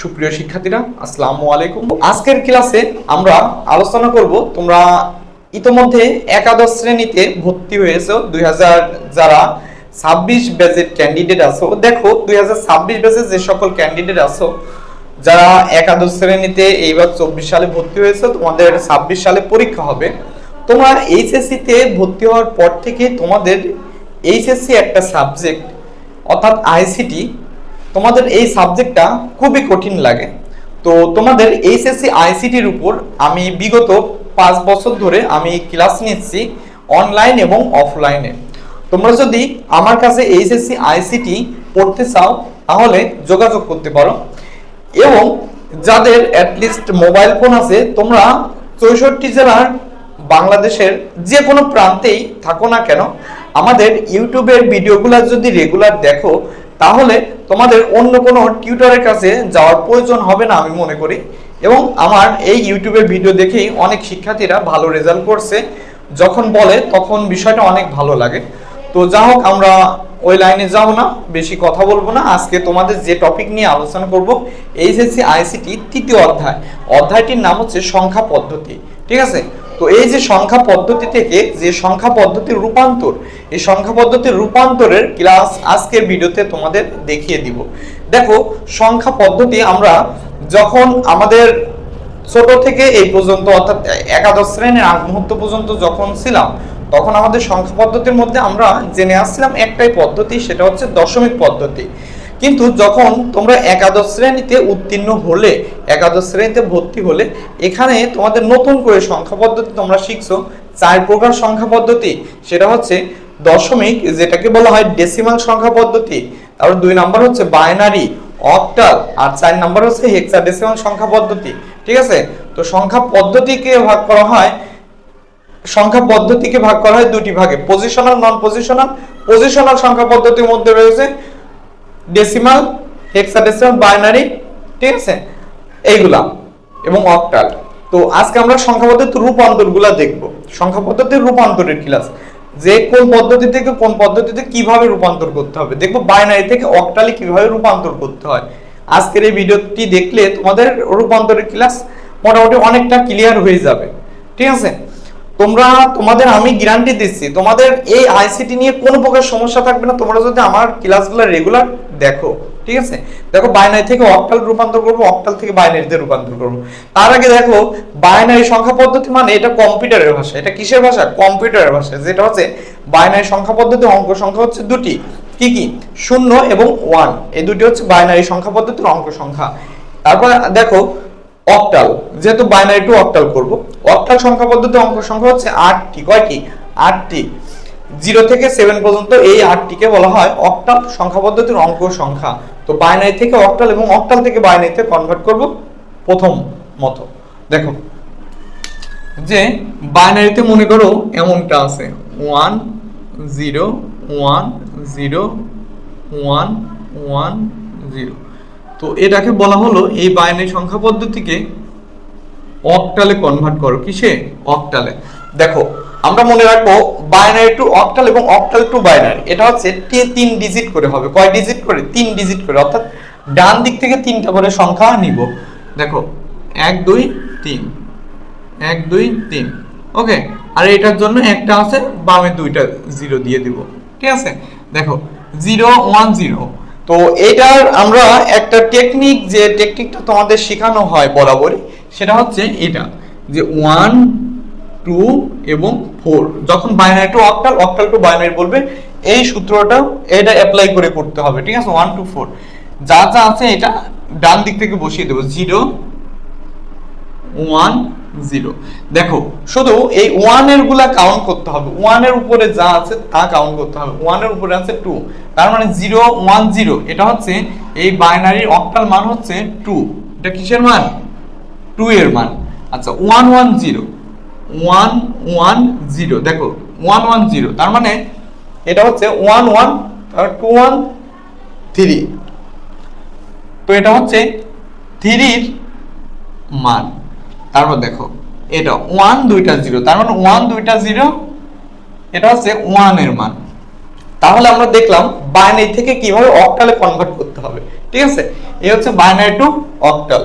সুপ্রিয় শিক্ষার্থীরা, আসসালামু আলাইকুম। আজকের ক্লাসে আমরা আলোচনা করব, তোমরা ইতোমধ্যে একাদশ শ্রেণীতে ভর্তি হয়েছো, দুই যারা ছাব্বিশ ব্যাচের ক্যান্ডিডেট আছো, দেখো দুই হাজার ছাব্বিশ যে সকল ক্যান্ডিডেট আছো, যারা একাদশ শ্রেণীতে এইবার চব্বিশ সালে ভর্তি হয়েছে, তোমাদের ছাব্বিশ সালে পরীক্ষা হবে। তোমরা এইচএসসিতে ভর্তি হওয়ার পর থেকে তোমাদের এইচএসসি একটা সাবজেক্ট অর্থাৎ আইসিটি তোমাদের এই সাবজেক্টটা খুবই কঠিন লাগে। তো তোমাদের এইচএসসি, আইসিটির উপর আমি বিগত পাঁচ বছর ধরে আমি ক্লাস নিচ্ছি অনলাইন এবং অফলাইনে। তোমরা যদি আমার কাছে এইচএসসি, আইসিটি পড়তে চাও, তাহলে যোগাযোগ করতে পারো। এবং যাদের অ্যাটলিস্ট মোবাইল ফোন আছে, তোমরা চৌষট্টি জেলার বাংলাদেশের যে কোনো প্রান্তেই থাকো না কেন, আমাদের ইউটিউবের ভিডিওগুলো যদি রেগুলার দেখো তাহলে তোমাদের অন্য কোনো টিউটরের কাছে যাওয়ার প্রয়োজন হবে না, আমি মনে করি। এবং আমার এই ইউটিউবের ভিডিও দেখেই অনেক শিক্ষার্থীরা ভালো রেজাল্ট করছে। যখন বলে, তখন বিষয়টা অনেক ভালো লাগে। তো যা হোক, আমরা ওই লাইনে যাব না, বেশি কথা বলব না। আজকে তোমাদের যে টপিক নিয়ে আলোচনা করব, এইচএসসি আইসিটি তৃতীয় অধ্যায়। অধ্যায়টির নাম হচ্ছে সংখ্যা পদ্ধতি। ঠিক আছে? তো এই যে সংখ্যা পদ্ধতি থেকে যে সংখ্যা পদ্ধতির রূপান্তর, এই সংখ্যা পদ্ধতির রূপান্তরের ক্লাস আজকের ভিডিওতে তোমাদের দেখিয়ে দিব। দেখো, সংখ্যা পদ্ধতি আমরা যখন আমাদের ছোট থেকে এই পর্যন্ত, অর্থাৎ একাদশ শ্রেণির আগ মুহূর্ত পর্যন্ত যখন ছিলাম, তখন আমাদের সংখ্যা পদ্ধতির মধ্যে আমরা জেনে আসছিলাম একটাই পদ্ধতি, সেটা হচ্ছে দশমিক পদ্ধতি। কিন্তু যখন তোমরা একাদশ শ্রেণীতে উত্তীর্ণ হলে, একাদশ শ্রেণীতে ভর্তি হলে, এখানে তোমাদের নতুন করে সংখ্যা পদ্ধতি তোমরা শিখছো। চার প্রকার সংখ্যা পদ্ধতি, সেটা হচ্ছে দশমিক, যেটাকে বলা হয় ডেসিমাল সংখ্যা পদ্ধতি, তারপর দুই নাম্বার হচ্ছে বাইনারি অক্টাল আর চার নাম্বার হচ্ছে হেক্সাডেসিমাল সংখ্যা পদ্ধতি, ঠিক আছে? তো সংখ্যা পদ্ধতিকে ভাগ করা হয়, সংখ্যা পদ্ধতিকে ভাগ করা হয় দুটি ভাগে পজিশনাল নন পজিশনাল পজিশনাল সংখ্যা পদ্ধতির মধ্যে রয়েছে ডেসিমাল হেক্সাডেসিমাল বাইনারি ঠিক আছে? এইগুলা এবং অক্টাল তো আজকে আমরা সংখ্যা পদ্ধতির রূপান্তরগুলা দেখব। সংখ্যা পদ্ধতির রূপান্তরের ক্লাস যে কোন পদ্ধতি থেকে কোন পদ্ধতিতে কীভাবে রূপান্তর করতে হবে। দেখব বাইনারি থেকে অক্টালে কীভাবে রূপান্তর করতে হয়। আজকের এই ভিডিওটি দেখলে তোমাদের রূপান্তরের ক্লাস মোটামুটি অনেকটা ক্লিয়ার হয়ে যাবে। ঠিক আছে? তোমরা, তোমাদের আমি গ্যারান্টি দিচ্ছি, তোমাদের এই আইসিটি নিয়ে কোনো প্রকার সমস্যা থাকবে না, তোমরা যদি আমার ক্লাসগুলো রেগুলার দেখো, ঠিক আছে? দেখো বাইনারি থেকে অক্টাল রূপান্তর করব অক্টাল থেকে বাইনারিতে রূপান্তর করব। তার আগে দেখো বাইনারি সংখ্যা পদ্ধতি মানে এটা কম্পিউটারের ভাষা। এটা কিসের ভাষা? কম্পিউটারের ভাষা। যেটা হচ্ছে বাইনারি সংখ্যা পদ্ধতি, অঙ্ক সংখ্যা হচ্ছে দুটি। কি কি? শূন্য এবং ওয়ান এই দুটি হচ্ছে বাইনারি সংখ্যা পদ্ধতির অঙ্ক সংখ্যা। তারপর দেখো অক্টাল যেহেতু বাইনারি টু অক্টাল করব অক্টাল সংখ্যা পদ্ধতি অঙ্ক সংখ্যা হচ্ছে আটটি। কয়টি? আটটি। জিরো থেকে সেভেন পর্যন্ত এই আটটিকে বলা হয় অক্টাল সংখ্যা পদ্ধতির অঙ্ক সংখ্যা। তো বাইনারি থেকে অক্টাল এবং অক্টাল থেকে বাইনারিতে কনভার্ট করব প্রথম মতো। দেখো, যে বাইনারিতে মনে করো এমনটা আছে। One, zero one zero, one one, zero. তো এটাকে বলা হলো এই বাইনারি সংখ্যা পদ্ধতিকে অক্টালে কনভার্ট করো, কিসে? অক্টালে দেখো, আমরা মনে রাখব বাইনারি টু অক্টাল এবং অক্টাল টু বাইনারি এটা হচ্ছে তিন ডিজিট করে হবে। কয় ডিজিট করে? তিন ডিজিট করে। অর্থাৎ ডান দিক থেকে তিনটা করে সংখ্যা নিব। দেখো, এক, দুই, তিন। এক, দুই, তিন। ওকে, আর এটার জন্য একটা আছে, বামে দুইটা জিরো দিয়ে দিব। ঠিক আছে? দেখো জিরো ওয়ান জিরো তো এটার আমরা একটা টেকনিক যে টেকনিকটা তোমাদের শেখানো হয় বরাবরই সেটা হচ্ছে এটা, যে ওয়ান টু এবং ফোর যখন binary to octal octal to binary বলবে, এই সূত্রটা এটা অ্যাপ্লাই করে করতে হবে, ঠিক আছে? ওয়ান টু ফোর যা যা আছে এটা ডান দিক থেকে বসিয়ে দেবো জিরো ওয়ান জিরো। দেখো, শুধু এই ওয়ানেরগুলা কাউন্ট করতে হবে। ওয়ানের উপরে যা আছে তা কাউন্ট করতে হবে। ওয়ানের উপরে আছে টু তার মানে জিরো ওয়ান জিরো। এটা হচ্ছে এই বাইনারির অক্টাল মান হচ্ছে টু এটা কিসের মান? টু এর মান। আচ্ছা one one zero. One one zero. দেখো ওয়ান ওয়ান জিরো। তার মানে এটা হচ্ছে one one two one three তো এটা হচ্ছে থ্রির মান। তারপর দেখো, এটা ওয়ান দুইটা জিরো তার মানে ওয়ান দুইটা জিরো এটা হচ্ছে ওয়ানের মান। তাহলে আমরা দেখলাম বাইনারি থেকে কীভাবে অক্টালে কনভার্ট করতে হবে, ঠিক আছে? এই হচ্ছে বাইনারি টু অক্টাল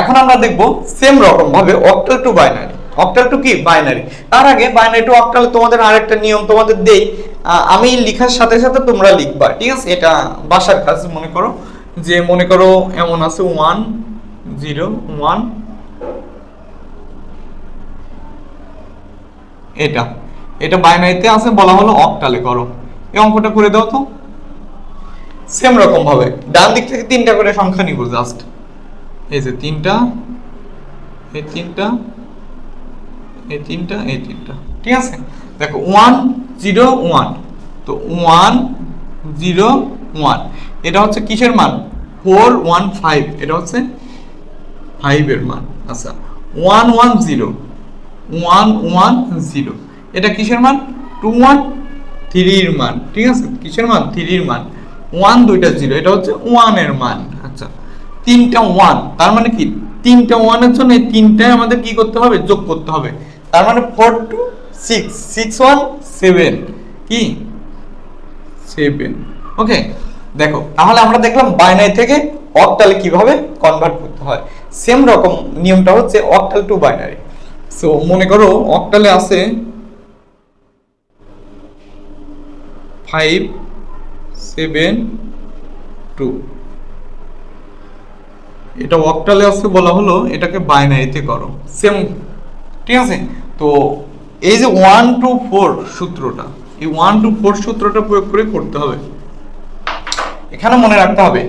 এখন আমরা দেখব সেম রকম ভাবে octal to binary octal to কি? বাইনারি তার আগে বাইনারি টু অক্টাল তোমাদের আরেকটা নিয়ম তোমাদের দেই। আমি লেখার সাথে সাথে তোমরা লিখবা, ঠিক আছে? এটা বাসার কাজ, মনে করো। যে মনে করো এমন আছে ওয়ান জিরো ওয়ান এটা। এটা বাইনারিতে আছে, বলা হলো অক্টালে করো। এই অঙ্কটা করে দাও তো। সেম রকম ভাবে ডান দিক থেকে তিনটা করে সংখ্যা নিব জাস্ট এই যে তিনটা, এই তিনটা এই তিনটা এই তিনটা। ঠিক আছে? দেখো ওয়ান জিরো ওয়ান তো ওয়ান জিরো ওয়ান এটা হচ্ছে কিসের মান? ফোর ওয়ান ফাইভ এটা হচ্ছে ফাইভের মান। আচ্ছা। One one zero one one zero এটা কিসের মান? টু ওয়ান থ্রির মান। ঠিক আছে? কিসের মান? থ্রির মান। ওয়ান দুইটা জিরো এটা হচ্ছে ওয়ানের মান। আচ্ছা। তিনটা ওয়ান তার মানে কি? তিনটা ওয়ানের জন্য এই তিনটায় আমাদের কি করতে হবে? যোগ করতে হবে। তার মানে four two six six one seven কি? সেভেন ওকে দেখো, তাহলে আমরা দেখলাম বাইনারি থেকে অক্টালে কীভাবে কনভার্ট করতে হয়। সেম রকম নিয়মটা হচ্ছে অক্টাল টু বাইনারি সো মনে করো অক্টালে আছে ফাইভ সেভেন টু এটা অক্টালে আছে বলা হলো, এটাকে বাইনারিতে করো। সেম ঠিক আছে? তো, এই যে ওয়ান টু ফোর সূত্রটা, এই ওয়ান টু ফোর সূত্রটা প্রয়োগ করে করতে হবে। এখানে মনে রাখতে হবে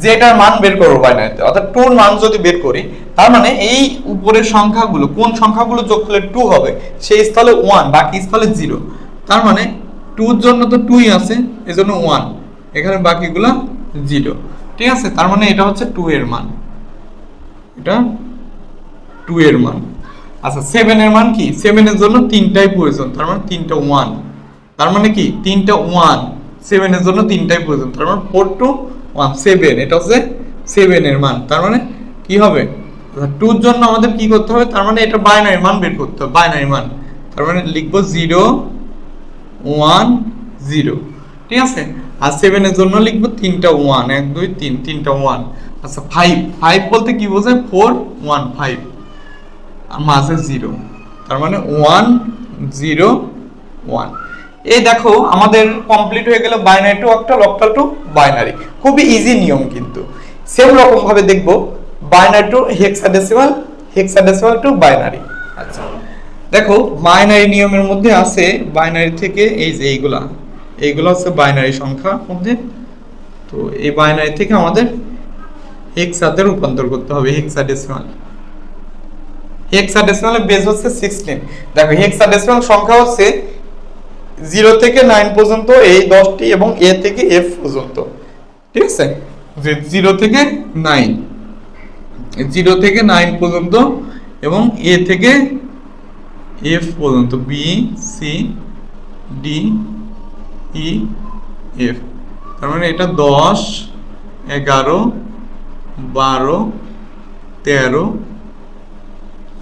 যে এটার মান বের করব বাইনারিতে অর্থাৎ টুর মান যদি বের করি, তার মানে এই উপরের সংখ্যাগুলো, কোন সংখ্যাগুলো যোগ করলে টু হবে, সেই স্থলে ওয়ান বাকি স্থলে জিরো তার মানে টুর জন্য তো টুই আছে, এজন্য ওয়ান এখানে বাকিগুলো জিরো ঠিক আছে? তার মানে এটা হচ্ছে টু এর মান। এটা টু এর মান। আচ্ছা সেভেন এর মান কি? সেভেন এর জন্য তিনটাই প্রয়োজন, তার মানে তিনটা ওয়ান তার মানে কি? তিনটা ওয়ান সেভেন এর জন্য তিনটাই প্রয়োজন, তার মানে ফোর টু ওয়ান সেভেন এটা হচ্ছে সেভেন এর মান। তার মানে কি হবে? টুর জন্য আমাদের কি করতে হবে? তার মানে এটা বাইনারি মান বের করতে হবে বাইনারি মান। তার মানে লিখব জিরো ওয়ান জিরো ঠিক আছে? আর সেভেনের জন্য লিখব তিনটা ওয়ান এক, দুই, তিন, তিনটা ওয়ান আচ্ছা ফাইভ ফাইভ বলতে কি বোঝায়? ফোর ওয়ান ফাইভ আর মাঝে জিরো তার মানে ওয়ান জিরো ওয়ান এই দেখো আমাদের কমপ্লিট হয়ে গেল binary to octal octal to binary খুবই ইজি নিয়ম কিন্তু। সেম রকম ভাবে দেখব binary to hexadecimal hexadecimal to binary আচ্ছা। দেখো বাইনারি নিয়মের মধ্যে আছে বাইনারি থেকে এই যে এইগুলা এইগুলো হচ্ছে বাইনারি সংখ্যা মধ্যে। তো এই বাইনারি থেকে আমাদের হেক্সাতে রূপান্তর করতে হবে হেক্সাডেসিমাল হেক্সাডেসিমালের বেস হচ্ছে সিক্সটিন দেখো হেক্সাডেসিমাল সংখ্যা হচ্ছে জিরো থেকে নাইন পর্যন্ত এই দশটি এবং এ থেকে এফ পর্যন্ত। ঠিক আছে? যে জিরো থেকে নাইন। জিরো থেকে নাইন পর্যন্ত এবং এ থেকে এফ পর্যন্ত, B, C, D, E, F. তার মানে এটা দশ, এগারো, বারো, তেরো,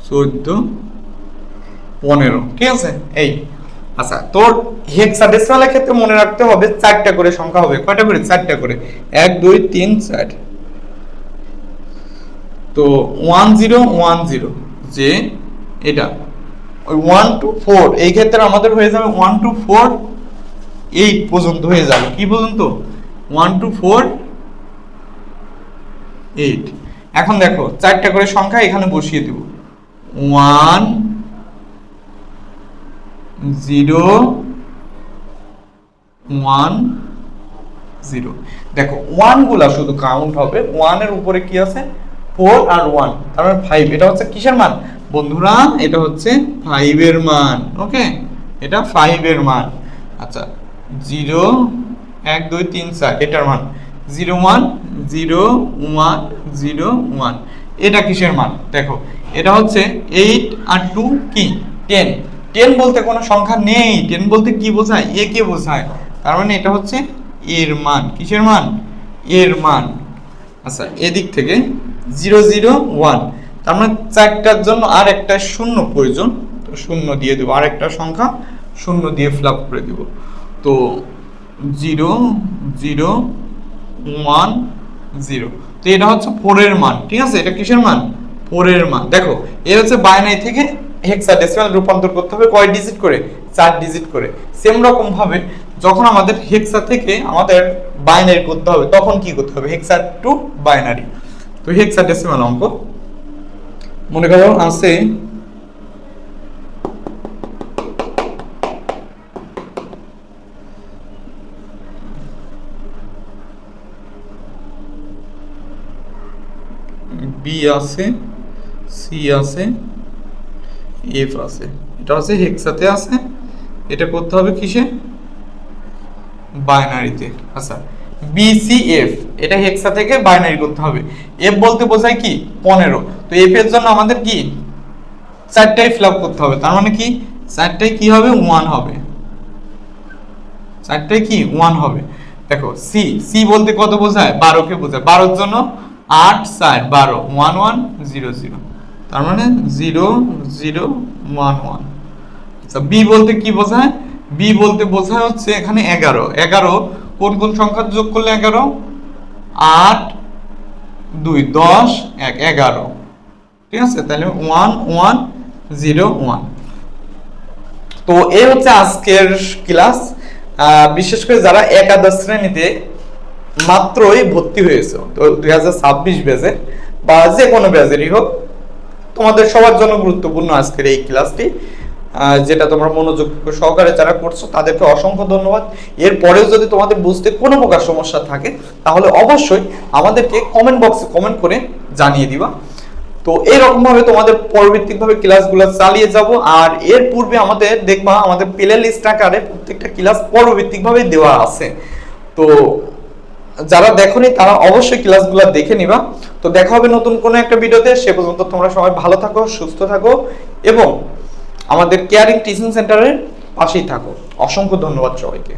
চোদ্দ, পনেরো। ঠিক আছে? এই। আচ্ছা তোর হেক্সাডেসিমালের ক্ষেত্রে মনে রাখতে হবে চারটা করে সংখ্যা হবে। কয়টা করে? চারটা করে। এক, দুই, তিন, চার। তো ওয়ান জিরো ওয়ান জিরো যে এটা। ওই ওয়ান টু ফোর এই ক্ষেত্রে আমাদের হয়ে যাবে ওয়ান টু ফোর এইট পর্যন্ত হয়ে যাবে। কি পর্যন্ত? ওয়ান টু ফোর এইট এখন দেখো, চারটা করে সংখ্যা এখানে বসিয়ে দেব। One zero one zero. দেখো ওয়ানগুলা শুধু কাউন্ট হবে। ওয়ানের উপরে কি আছে? ফোর আর ওয়ান তার মানে ফাইভ এটা হচ্ছে কিসের মান? বন্ধুরা, এটা হচ্ছে ফাইভের মান। ওকে এটা ফাইভের মান। আচ্ছা জিরো এক, দুই, তিন, চার। এটার মান। Zero one zero one zero one এটা কিসের মান? দেখো, এটা হচ্ছে এইট আর টু কি? টেন টেন বলতে কোনো সংখ্যা নেই। টেন বলতে কি বোঝায়? এ কে বোঝায়? তার মানে এটা হচ্ছে এর মান। কিসের মান? এর মান। আচ্ছা এদিক থেকে জিরো জিরো ওয়ান। তার মানে চারটার জন্য আর একটা শূন্য প্রয়োজন। তো শূন্য দিয়ে দেবো। আর একটা সংখ্যা শূন্য দিয়ে ফিল করে দেব। তো জিরো জিরো ওয়ান জিরো। তো এটা হচ্ছে ফোরের মান। ঠিক আছে? এটা কিসের মান? ফোরের মান। দেখো, এ হচ্ছে বাইনারি থেকে হেক্সাডেসিমাল রূপান্তর করতে হবে কয় ডিজিট করে? চার ডিজিট করে। সেম রকম ভাবে যখন আমাদের হেক্সা থেকে আমাদের বাইনারি করতে হবে, তখন কি করতে হবে? হেক্সা টু বাইনারি তো হেক্সাডেসিমাল অঙ্ক। মনে করো আছে বি আছে সি আছে এফ আছে এটা হচ্ছে হেক্সাতে আছে, এটা করতে হবে কিসে? বাইনারিতে আচ্ছা। বি সি এফ এটা হেক্সা থেকে বাইনারি করতে হবে। এফ বলতে বোঝায় কি? পনেরো। তো এফ এর জন্য আমাদের কি? চারটাই ফিল করতে হবে। তার মানে কি? চারটায় কি হবে? ওয়ান হবে। চারটায় কি? ওয়ান হবে। দেখো সি সি বলতে কত বোঝায়? বারোকে বোঝায়। বারোর জন্য আট, চার, বারো। ওয়ান ওয়ান জিরো জিরো তার মানে জিরো জিরো ওয়ান ওয়ান আচ্ছা বি বলতে কি বোঝায়? বি বলতে বোঝায় হচ্ছে এখানে এগারো। এগারো কোন কোন সংখ্যা যোগ করলে এগারো? আট, দুই, দশ, এক, এগারো। ঠিক আছে? তাহলে ওয়ান ওয়ান জিরো ওয়ান তো এই হচ্ছে আজকের ক্লাস বিশেষ করে যারা একাদশ শ্রেণীতে মাত্রই ভর্তি হয়েছে, তো দুই হাজার ছাব্বিশ ব্যাচে বা যে কোনো ব্যাচেরই হোক তোমাদের সবার জন্য গুরুত্বপূর্ণ আজকের এই ক্লাসটি যেটা তোমরা মনোযোগ সহকারে যারা করছ, তাদেরকে অসংখ্য ধন্যবাদ। এরপরেও যদি তোমাদের বুঝতে কোনো প্রকার সমস্যা থাকে, তাহলে অবশ্যই আমাদেরকে কমেন্ট বক্সে কমেন্ট করে জানিয়ে দিবা। তো এরকম ভাবে তোমাদের পরবর্তী ভাবে ক্লাসগুলো চালিয়ে যাব, আর এর পূর্বে আমাদের দেখবা, আমাদের প্লে লিস্ট আকারে প্রত্যেকটা ক্লাস পরবর্তী ভাবে দেওয়া আছে। তো যারা দেখনি, তারা অবশ্যই ক্লাসগুলো দেখে নিবা। তো দেখা হবে নতুন কোনো একটা ভিডিওতে। সে পর্যন্ত তোমরা সবাই ভালো থাকো, সুস্থ থাকো এবং আমাদের কেয়ারিং টিচিং সেন্টারের পাশেই থাকো। অসংখ্য ধন্যবাদ সবাইকে।